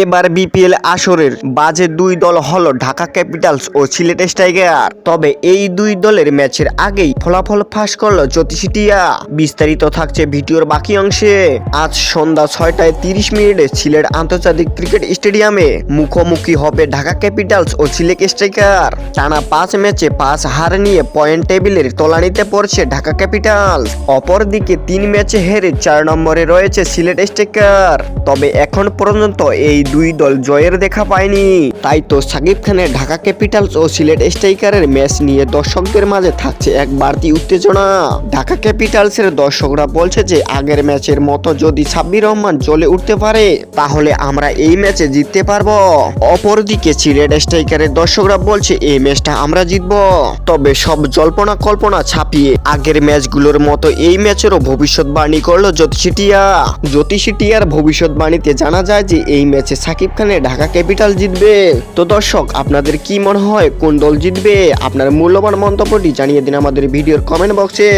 এবার বিপিএল আসরের বাজে দুই দল হলো ঢাকা ক্যাপিটালস ও সিলেট স্ট্রাইকার তবে এই দুই দলের ম্যাচের আগেই ফলাফল ফাঁস করল জ্যোতিষিটিয়া বিস্তারিত থাকছে ভিডিওর বাকি অংশে। আজ সন্ধ্যা ছয়টায় তিরিশ মিনিটে সিলেট আন্তর্জাতিক ক্রিকেট স্টেডিয়ামে মুখোমুখি হবে ঢাকা ক্যাপিটালস ও সিলেট স্ট্রাইকার টানা পাঁচ ম্যাচে পাঁচ হার নিয়ে পয়েন্ট টেবিলের তলানিতে পড়ছে ঢাকা ক্যাপিটালস। অপরদিকে তিন ম্যাচে হেরে চার নম্বরে রয়েছে সিলেট স্ট্রাইকার তবে এখন পর্যন্ত এই দুই দল জয়ের দেখা পায়নি। তাই তো সাকিব খানের ঢাকা ক্যাপিটালস ও সিলেট স্ট্রাইকারের ম্যাচ নিয়ে দর্শকদের মাঝে থাকছে এক বাড়তি উত্তেজনা। ঢাকা ক্যাপিটালসের দর্শকরা বলছে যে, আগের ম্যাচের মতো যদি সাব্বির রহমান জ্বলে উঠতে পারে, তাহলে আমরা এই ম্যাচে জিততে পারব। অপরদিকে সিলেট স্ট্রাইকারের দর্শকরা বলছে, এই ম্যাচটা আমরা জিতবো। তবে সব জল্পনা কল্পনা ছাপিয়ে আগের ম্যাচগুলোর মতো এই ম্যাচেরও ভবিষ্যৎবাণী করল জ্যোতিষিটিয়া জ্যোতিষিটিয়ার ভবিষ্যৎবাণীতে জানা যায় যে, এই ম্যাচে সাকিব খানের ঢাকা ক্যাপিটাল জিতবে। তো দর্শক, আপনাদের কি মনে হয় কোন দল জিতবে? আপনার মূল্যবান মন্তব্যটি জানিয়ে দিন আমাদের ভিডিওর কমেন্ট বক্সে